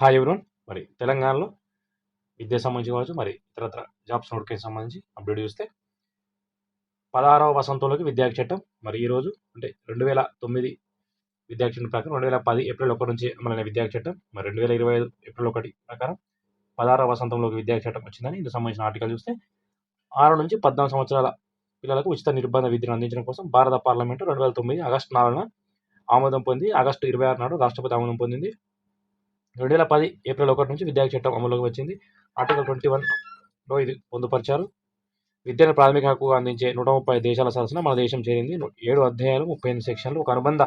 Hi everyone మరి తెలంగాణలో విద్య సంబంధించి కావచ్చు మరి ఇతరత్ర జాబ్స్ నోటికి సంబంధించి అప్డేట్ చూస్తే పదహారవ వసంతంలోకి విద్యార్థి చట్టం మరి ఈరోజు అంటే రెండు వేల తొమ్మిది విద్యార్థి చట్టం ప్రకారం రెండు వేల పది ఏప్రిల్ ఒకటి నుంచి అమలైన విద్యార్థి చట్టం మరి రెండు వేల ఇరవై ఐదు ఏప్రిల్ ఒకటి ప్రకారం పదహారవ వసంతంలోకి విద్యార్థి చట్టం వచ్చిందని ఇందుకు సంబంధించిన ఆర్టికల్ చూస్తే ఆరు నుంచి పద్నాలుగు సంవత్సరాల పిల్లలకు ఉచిత నిర్బంధ విద్యను అందించడం కోసం భారత పార్లమెంటు రెండు వేల తొమ్మిది ఆగస్టు నాలుగున ఆమోదం పొంది ఆగస్టు ఇరవై ఆరు నాడు రాష్ట్రపతి ఆమోదం పొందింది. రెండు వేల పది ఏప్రిల్ ఒకటి నుంచి విద్యా చట్టం అమలులోకి వచ్చింది. ఆర్టికల్ ట్వంటీ వన్లో ఇది పొందుపరిచారు. విద్యను ప్రాథమిక హక్కు అందించే నూట ముప్పై దేశాల సరసన మన దేశం చేరింది. ఏడు అధ్యాయాలు ముప్పై ఎనిమిది సెక్షన్లు ఒక అనుబంధ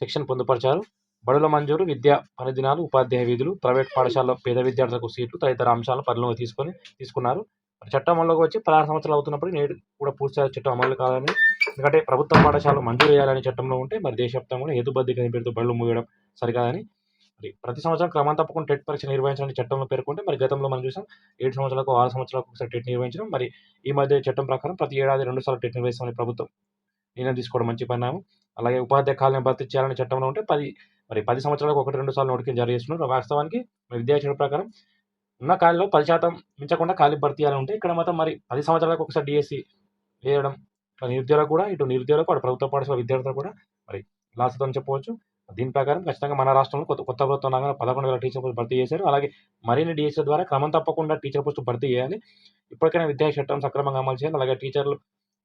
సెక్షన్ పొందుపరిచారు. బడుల మంజూరు విద్యా పనిదినాలు ఉపాధ్యాయ విధులు ప్రైవేట్ పాఠశాలలో పేద విద్యార్థులకు సీట్లు తదితర అంశాలను పరిలోకి తీసుకొని తీసుకున్నారు. చట్టం అమలులోకి వచ్చి పదహారు సంవత్సరాలు అవుతున్నప్పుడు నేడు కూడా పూర్తిస్థాయి చట్టం అమలు కాదని. ఎందుకంటే ప్రభుత్వ పాఠశాలలు మంజూరు చేయాలనే చట్టంలో ఉంటే మరి దేశవ్యాప్తంగా హేతుబద్ధి పేరుతో బళ్ళు మూయడం సరికాదని. మరి ప్రతి సంవత్సరం క్రమం తప్పకుండా టెట్ పరీక్ష నిర్వహించాలని చట్టంలో పేర్కొంటే మరి గతంలో మనం చూసాం ఏడు సంవత్సరాలకు ఆరు సంవత్సరాలకు ఒకసారి టెట్ నిర్వహించడం. మరి ఈ మధ్య చట్టం ప్రకారం ప్రతి ఏడాది రెండు సార్లు టెట్ నిర్వహిస్తామని ప్రభుత్వం నిర్ణయం తీసుకోవడం మంచి పరిణామం. అలాగే ఉపాధ్యాయ కాలను భర్తీ చేయాలని చట్టంలో ఉంటే పది మరి పది సంవత్సరాలకు ఒకటి రెండు సార్లు నోటికి జారీ చేస్తున్నారు. వాస్తవానికి మరి ప్రకారం ఉన్న ఖాళీలో పది శాతం మించకుండా ఖాళీ భర్తీ చేయాలని ఉంటే ఇక్కడ మాత్రం మరి పది సంవత్సరాలకు ఒకసారి డిఎస్సి వేయడం ఇట్లా నిరుద్యోగులకు కూడా ఇటు నిరుద్యోగులకు అటు ప్రభుత్వ పాఠశాల విద్యార్థులకు కూడా మరి లాస్ అని చెప్పవచ్చు దీని ప్రకారం ఖచ్చితంగా మన రాష్ట్రంలో కొత్త కొత్త ప్రభుత్వం రాగానే పదకొండు వేల టీచర్ పోస్టులు భర్తీ చేశారు. అలాగే మరిన్ని డిఎస్సీ ద్వారా క్రమం తప్పకుండా టీచర్ పోస్టులు భర్తీ చేయాలి. ఇప్పటికైనా విద్యా చట్టం సక్రమంగా అమలు చేయాలి. అలాగే టీచర్లు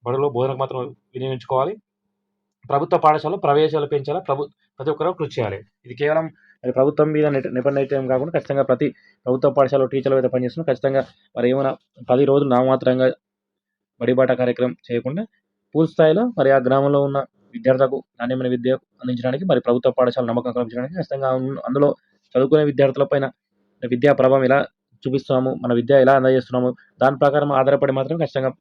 బడులో బోధనకు మాత్రం వినియోగించుకోవాలి. ప్రభుత్వ పాఠశాలలో ప్రవేశాలు పెంచాలా. ప్రభు ప్రతి ఒక్కరూ కృషి చేయాలి. ఇది కేవలం మరి ప్రభుత్వం మీద నిట- నిబంధన కాకుండా ఖచ్చితంగా ప్రతి ప్రభుత్వ పాఠశాలలో టీచర్లు అయితే పనిచేస్తున్నారు ఖచ్చితంగా మరి ఏమైనా పది రోజులు నామాత్రంగా బడిబాట కార్యక్రమం చేయకుండా పూర్తి స్థాయిలో మరి ఆ గ్రామంలో ఉన్న విద్యార్థులకు నాణ్యమైన విద్య అందించడానికి మరి ప్రభుత్వ పాఠశాల నమ్మకం కల్పించడానికి ఖచ్చితంగా అందులో చదువుకునే విద్యార్థులపైన విద్యా ప్రభావం ఎలా చూపిస్తున్నాము మన విద్య ఎలా అందజేస్తున్నాము దాని ప్రకారం ఆధారపడి మాత్రం ఖచ్చితంగా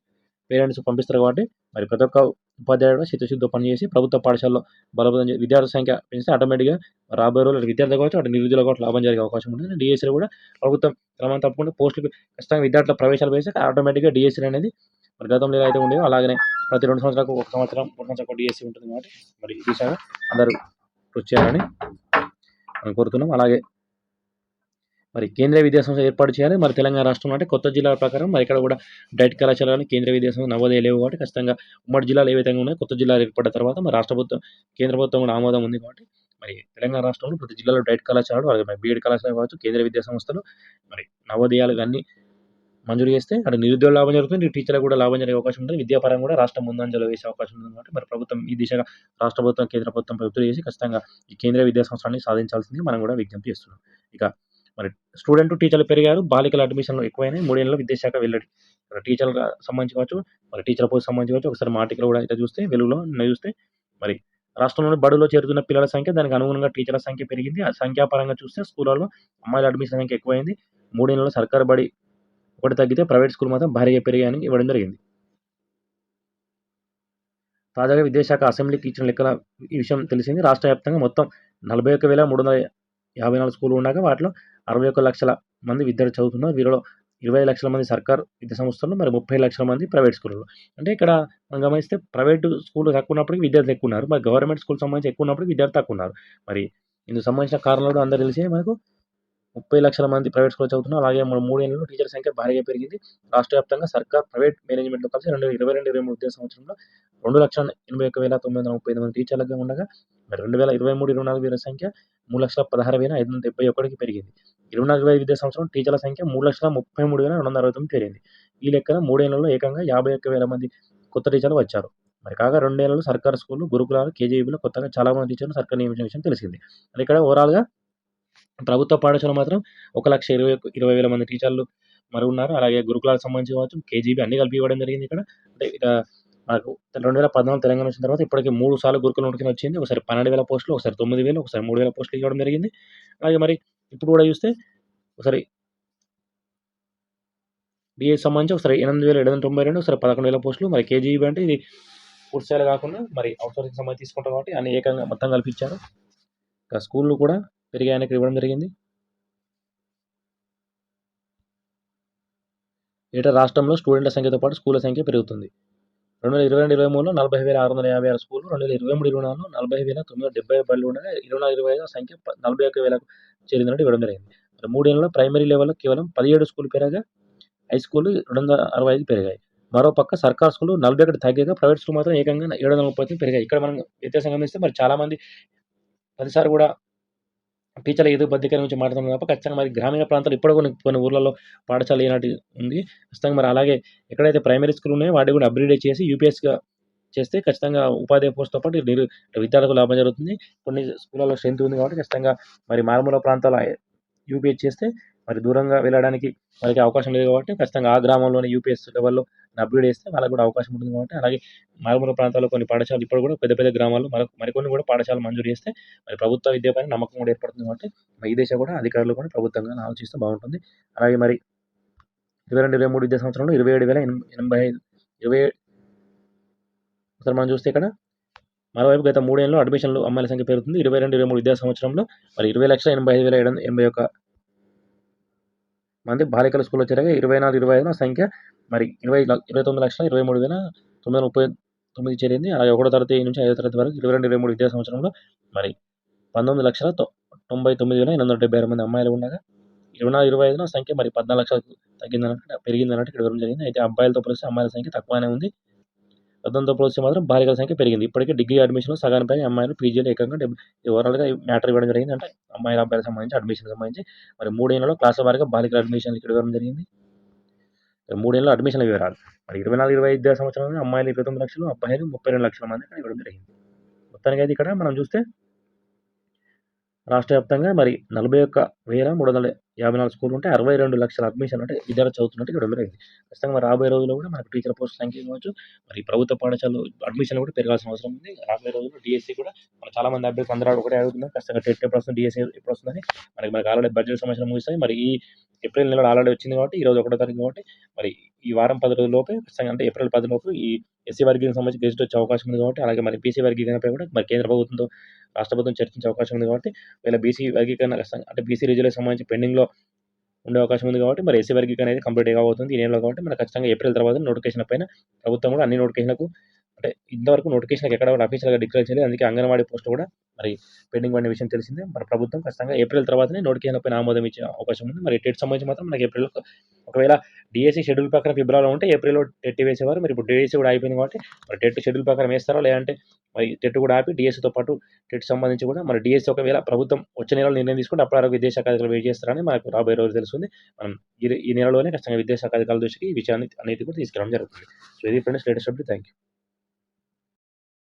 పేరెంట్స్ పంపిస్తారు కాబట్టి మరి ప్రతి ఒక్క ఉపాధ్యాయుడు చిత్తశుద్ధితో పనిచేసి ప్రభుత్వ పాఠశాలలో బలోపేతం విద్యార్థుల సంఖ్య పెంచితే ఆటోమేటిక్గా రాబోయే రోజులు విద్యార్థులు కావచ్చు అటు నిరుద్యోగులు కావచ్చు లాభం జరిగే అవకాశం ఉంటుంది. డిఎస్సీలో కూడా ప్రభుత్వం క్రమం తప్పకుండా పోస్టులు ఖచ్చితంగా విద్యార్థుల ప్రవేశాలు వేసి ఆటోమేటిక్గా డిఎస్సీ అనేది మరి గతంలో ఎలా అయితే ఉండేవో. అలాగనే ప్రతి రెండు సంవత్సరాలకు ఒక సంవత్సరం మూడు సంవత్సరాలకు డిఎస్సీ ఉంటుంది కాబట్టి మరి ఈ అందరూ కృషి చేయాలని మనం కోరుతున్నాం. అలాగే మరి కేంద్రీయ విద్యాసంస్థ ఏర్పాటు చేయాలి. మరి తెలంగాణ రాష్ట్రంలో అంటే కొత్త జిల్లాల ప్రకారం మరి ఇక్కడ కూడా డైట్ కళాశాలని కేంద్రీయ విద్యాసంస్థ నవోదయ లేవు కాబట్టి ఖచ్చితంగా ఉమ్మడి జిల్లాలు ఏ విధంగా ఉన్నాయో కొత్త జిల్లాలు ఏర్పడిన తర్వాత మరి రాష్ట్ర ప్రభుత్వం కేంద్ర ప్రభుత్వం కూడా ఆమోదం ఉంది కాబట్టి మరి తెలంగాణ రాష్ట్రంలో ప్రతి జిల్లాలో డైట్ కళాశాలలు అలాగే మరి బీఎడ్ కళాశాల కావచ్చు కేంద్రీయ విద్యా సంస్థలు మరి నవోదయాలు కానీ మంజూరు చేస్తే అక్కడ నిరుద్యోగ లాభం జరుగుతుంది ఇటు టీచర్లకు కూడా లాభం జరిగే అవకాశం ఉంటుంది విద్యాపరంగా కూడా రాష్ట్రం ముందంజలో వేసే అవకాశం ఉంది కాబట్టి మరి ప్రభుత్వం ఈ దిశగా రాష్ట్ర ప్రభుత్వం కేంద్ర ప్రభుత్వం ప్రభుత్వం చేసి ఖచ్చితంగా ఈ కేంద్రీయ విద్యా సంస్థలని సాధించాల్సింది మనం కూడా విజ్ఞప్తి చేస్తున్నాం. ఇక మరి స్టూడెంట్ టీచర్లు పెరిగారు బాలికల అడ్మిషన్లు ఎక్కువైనాయి మూడేళ్ళలో విద్యాశాఖ వెల్లడి. టీచర్లకు సంబంధించి కావచ్చు మరి టీచర్ పోస్ట్ సంబంధించి కావచ్చు ఒకసారి మాటికలు కూడా అయితే చూస్తే వెలుగులో చూస్తే మరి రాష్ట్రంలోని బడులో చేరుతున్న పిల్లల సంఖ్య దానికి అనుగుణంగా టీచర్ల సంఖ్య పెరిగింది. ఆ సంఖ్యాపరంగా చూస్తే స్కూళ్ళలో అమ్మాయిల అడ్మిషన్ సంఖ్య ఎక్కువైంది. మూడేళ్ళలో సర్కారు బడి ఒకటి తగ్గితే ప్రైవేట్ స్కూల్ మాత్రం భారీగా పెరిగాయని ఇవ్వడం జరిగింది. తాజాగా విద్యాశాఖ అసెంబ్లీకి ఇచ్చిన లెక్కల ఈ విషయం తెలిసింది. రాష్ట్ర వ్యాప్తంగా మొత్తం నలభై ఒక్క వేల మూడు వందల యాభై నాలుగు స్కూళ్ళు ఉండగా వాటిలో అరవై ఒక్క లక్షల మంది విద్యార్థులు చదువుతున్నారు. వీరిలో ఇరవై లక్షల మంది సర్కార్ విద్యా సంస్థలు మరి ముప్పై లక్షల మంది ప్రైవేట్ స్కూళ్ళు అంటే ఇక్కడ మనం గమనిస్తే ప్రైవేట్ స్కూల్ తక్కువ ఉన్నప్పటికీ విద్యార్థులు ఎక్కువ ఉన్నారు మరి గవర్నమెంట్ స్కూల్ సంబంధించి ఎక్కువ ఉన్నప్పటికీ విద్యార్థులు తక్కువ ఉన్నారు మరి ఇందుకు సంబంధించిన కారణాలు అందరూ తెలిసే మనకు ముప్పై లక్షల మంది ప్రైవేట్ స్కూల్ చదువుతున్నారు అలాగే మన ఏళ్ళలో టీచర్ సంఖ్య భారీగా పెరిగింది. రాష్ట్ర వ్యాప్తంగా సర్కార్ ప్రైవేట్ మేనేజ్మెంట్లో కలిసి రెండు వేల ఇరవై రెండు ఇరవై మూడు సంవత్సరంలో రెండు లక్షల ఎనభై ఒక్క వేల తొమ్మిది వందల ముప్పై ఐదు మంది టీచర్లుగా ఉండగా మరి రెండు వేల ఇరవై మూడు ఇరవై నాలుగు వేల సంఖ్య మూడు లక్షల పదహారు వేల ఐదు వందల డెబ్బై ఒకటికి పెరిగింది. ఇరవై నాలుగు వేల విద్యా సంవత్సరం టీచర్ల సంఖ్య మూడు లక్షల ముప్పై మూడు వేల రెండు వందల అరవై తొమ్మిది పెరిగింది. ఈ లెక్కన మూడేళ్ళలో ఏకంగా యాభై ఒక్క వేల మంది కొత్త టీచర్లు వచ్చారు. మరి కాగా రెండేళ్ళలో సర్కారు స్కూళ్ళు గురుకులాలు కేజీబీలో కొత్తగా చాలా మంది టీచర్లు సర్కార్ నియమించిన విషయం తెలిసింది. మరి ఇక్కడ ఓవరాల్గా ప్రభుత్వ పాఠశాల మాత్రం ఒక లక్ష ఇరవై ఇరవై వేల మంది టీచర్లు మరి ఉన్నారు. అలాగే గురుకులాలకు సంబంధించి కావచ్చు కేజీబీ అన్ని కలిపి ఇవ్వడం జరిగింది ఇక్కడ. అంటే ఇక మనకు రెండు వేల పద్నాలుగు తెలంగాణ వచ్చిన తర్వాత ఇప్పటికి మూడు సార్లు గురుకుల నోటికి వచ్చింది. ఒకసారి పన్నెండు వేల పోస్టులు ఒకసారి తొమ్మిది వేలు ఒకసారి మూడు వేల పోస్టులు ఇవ్వడం జరిగింది. అలాగే మరి ఇప్పుడు కూడా చూస్తే ఒకసారి డిఎస్ సంబంధించి ఒకసారి ఎనిమిది వేల ఏడు వందల తొంభై రెండు ఒకసారి పదకొండు వేల పోస్టులు. మరి కేజీబీ అంటే ఇది పూర్తి కాకుండా మరి అవుట్సోర్సింగ్ సంబంధించి తీసుకుంటాం కాబట్టి అన్ని ఏకంగా మొత్తం కల్పించారు ఇంకా స్కూళ్ళు కూడా పెరిగి ఇక్కడ ఇవ్వడం జరిగింది. ఏటా రాష్ట్రంలో స్టూడెంట్ల సంఖ్యతో పాటు స్కూళ్ళ సంఖ్య పెరుగుతుంది. రెండు వేల ఇరవై రెండు ఇరవై మూడులో నలభై వేల ఆరు వందల యాభై ఆరు స్కూళ్ళు రెండు వేల ఇరవై మూడు ఇరవై నాలుగులో నలభై వేల తొమ్మిది వందల డెబ్బై బళ్ళు ఉండగా ఇరవై నాలుగు ఇరవై ఐదు సంఖ్య నలభై ఒక్క వేలకు చేరిందంటే ఇవ్వడం జరిగింది. మరి మూడేళ్ళలో ప్రైమరీ లెవెల్లో కేవలం పదిహేడు స్కూల్ పెరగా హై స్కూల్ రెండు వందల అరవై ఐదు పెరిగాయి. మరో పక్క సర్కార్ స్కూల్ నలభై ఒకటి తగ్గగా ప్రైవేట్ స్కూల్ మాత్రం ఏకంగా ఏడు వందల ముప్పై పెరిగాయి. ఇక్కడ మనం వ్యత్యాసం గమనిస్తే మరి చాలామంది పదిసారి కూడా టీచర్ల ఏదో బద్దీకరణ గురించి మాట్లాడుతున్నాం తప్ప ఖచ్చితంగా మరి గ్రామీణ ప్రాంతాలు ఇప్పుడు కొన్ని కొన్ని ఊర్లలో పాఠశాల ఏనాటి ఉంది. ఖచ్చితంగా మరి అలాగే ఎక్కడైతే ప్రైమరీ స్కూల్ ఉన్నాయో వాటి కూడా అప్గ్రేడ్ చేసి యూపీఎస్గా చేస్తే ఖచ్చితంగా ఉపాధ్యాయ పోస్ట్తో పాటు నిరు విద్యార్థులకు లాభం జరుగుతుంది. కొన్ని స్కూళ్ళలో స్ట్రెంత్ ఉంది కాబట్టి ఖచ్చితంగా మరి మారుమూల ప్రాంతాల యూపీఎస్ చేస్తే మరి దూరంగా వెళ్ళడానికి వాళ్ళకి అవకాశం లేదు కాబట్టి ఖచ్చితంగా ఆ గ్రామంలోనే యూపీఎస్ లెవెల్లో అప్గ్రేడ్ చేస్తే వాళ్ళకి కూడా అవకాశం ఉంటుంది కాబట్టి అలాగే మారుమూల ప్రాంతాల్లో కొన్ని పాఠశాలలు ఇప్పుడు కూడా పెద్ద పెద్ద గ్రామాల్లో మరి మరికొన్ని కూడా పాఠశాలలు మంజూరు చేస్తే మరి ప్రభుత్వ విద్యపైన నమ్మకం కూడా ఏర్పడుతుంది కాబట్టి ఈ దేశ కూడా అధికారులు కూడా ప్రభుత్వంగా ఆలోచిస్తే బాగుంటుంది. అలాగే మరి ఇరవై రెండు ఇరవై మూడు విద్యా సంవత్సరంలో ఇరవై ఏడు వేల ఎనభై ఐదు ఇరవై ఒకసారి మనం చూస్తే ఇక్కడ మరోవైపు గత మూడేళ్ళలో అడ్మిషన్లు అమ్మాయిల సంఖ్య పెరుగుతుంది. ఇరవై రెండు ఇరవై మూడు విద్యా సంవత్సరంలో మరి ఇరవై లక్షల ఎనభై ఐదు వేల ఎనభై ఒక మంది బాలికల స్కూల్లో చేరగా ఇరవై నాలుగు ఇరవై ఐదున సంఖ్య మరి ఇరవై ఇరవై తొమ్మిది లక్షల ఇరవై మూడు వేల తొమ్మిది వందల ముప్పై తొమ్మిది చేరింది. అలాగే ఒకటో తరగతి నుంచి ఐదో తరగతి వరకు ఇరవై రెండు ఇరవై మూడు విద్యా సంవత్సరంలో మరి పంతొమ్మిది లక్షల తొంభై తొమ్మిది వేల ఎనిమిది వందల డెబ్బై ఆరు మంది అమ్మాయిలు ఉండగా ఇరవై నాలుగు ఇరవై ఐదున సంఖ్య మరి పద్నాలుగు లక్షలకు తగ్గిందన్నట్టు పెరిగిందన్నట్టు ఇక్కడ వివరం జరిగింది. అయితే అబ్బాయిలతో పోలిస్తే అమ్మాయిల సంఖ్య తక్కువనే ఉంది. పద్దెనిమిదితో పోలిస్తే మాత్రం బాలికల సంఖ్య పెరిగింది. ఇప్పటికే డిగ్రీ అడ్మిషన్లో అడ్మిషన్లు పైన అమ్మాయిలు పీజీలు ఏకంగా ఓవరాల్గా మ్యాటర్ ఇవ్వడం జరిగింది. అంటే అమ్మాయిల అబ్బాయిలకు సంబంధించి అడ్మిషన్ సంబంధించి. మరి మూడేళ్ళలో క్లాసుల వారిగా బాలికల అడ్మిషన్లు ఇక్కడ ఇవ్వడం జరిగింది. మూడేళ్ళ అడ్మిషన్ల వివరాలు. మరి ఇరవై నాలుగు ఇరవై ఐదు సంవత్సరాలు అమ్మాయిలు ఇరవై తొమ్మిది లక్షలు అబ్బాయిలు ముప్పై రెండు లక్షల మంది ఇక్కడ ఇవ్వడం జరిగింది. మొత్తానికి అయితే ఇక్కడ మనం చూస్తే రాష్ట్ర వ్యాప్తంగా మరి నలభై ఒక్క వేల మూడు వందల యాభై నాలుగు స్కూల్ ఉంటే అరవై రెండు లక్షల అడ్మిషన్ అంటే విద్యార్థి చదువుతున్నట్టు ఇక్కడ జరిగింది. ఖచ్చితంగా మరి రాబోయే రోజుల్లో కూడా మనకు టీచర్ పోస్ట్ సంఖ్య కావచ్చు మరి ప్రభుత్వ పాఠశాలలు అడ్మిషన్ కూడా పెరగాల్సిన అవసరం ఉంది. రాబోయే రోజుల్లో డిఎస్సి కూడా మన చాలా మంది అభ్యర్థులు అందరూ ఒకటే అడుగుతున్నారు. ఖచ్చితంగా టెట్ ఎప్పుడు వస్తుంది డిఎస్సీ ఎప్పుడు వస్తుందని. మనకి మనకి ఆల్రెడీ బడ్జెట్ సమస్యలు ముగిస్తాయి. మరి ఈ ఏప్రిల్ నెలలో ఆల్రెడీ వచ్చింది కాబట్టి ఈ రోజు ఒకటో తారీఖు కాబట్టి మరి ఈ వారం పది రోజుల లోపే ఖచ్చితంగా అంటే ఏప్రిల్ పది లోపు ఈ ఎస్సీ వర్గీకరణ సంబంధించి గెజిట్ వచ్చే అవకాశం ఉంది కాబట్టి అలాగే మరి బీసీ వర్గీకరణపై కూడా మరి కేంద్ర ప్రభుత్వంతో రాష్ట్ర ప్రభుత్వం చర్చించే అవకాశం ఉంది కాబట్టి వీళ్ళ బీసీ వర్గీకరణ అంటే బీసీ రిజర్వేషన్ సంబంధించి పెండింగ్లో ఉండే అవకాశం ఉంది కాబట్టి మరి ఎస్సీ వర్గీకరణ అనేది కంప్లీట్ కాబోతుంది. ఈ నెలలో కాబట్టి మనకు ఖచ్చితంగా ఏప్రిల్ తర్వాత నోటిఫికేషన్ పైన ప్రభుత్వం కూడా అన్ని నోటిఫికేషన్లకు అంటే ఇంతవరకు నోటిఫికేషన్ ఎక్కడ కూడా అఫీషియల్గా డిక్లేర్ చేయలేదు. అందుకే అంగన్వాడీ పోస్ట్ కూడా మరి పెండింగ్ పడిన విషయం తెలిసిందే. మరి ప్రభుత్వం ఖచ్చితంగా ఏప్రిల్ తర్వాతనే నోటిఫికేషన్ పైన ఆమోదం ఇచ్చే అవకాశం ఉంది. మరి టెట్ సంబంధించి మాత్రం మనకి ఏప్రిల్ ఒకవేళ డిఎస్సి షెడ్యూల్ ప్రకారం ఫిబ్రవరిలో ఉంటే ఏప్రిల్లో టెట్ వేసేవారు. మరి ఇప్పుడు డిఎస్సి కూడా అయిపోయింది కాబట్టి మరి టెట్ షెడ్యూల్ ప్రకారం వేస్తారా? లేదంటే మరి డెట్ కూడా ఆపి డిఎస్సితో పాటు టెట్ సంబంధించి కూడా మరి డిఎస్సి ఒకవేళ ప్రభుత్వం వచ్చే నెలలో నిర్ణయం తీసుకుంటే అప్పటి వరకు విదేశాఖ అధికారులు వెయిట్ చేస్తారని మనకు రాబోయే రోజు తెలుస్తుంది. మనం ఈ నెలలోనే ఖచ్చితంగా విదేశాఖ అధికారుల దృష్టికి ఈ విషయాన్ని అనేది కూడా తీసుకురావడం జరుగుతుంది. సో ఇది friends latest update thank you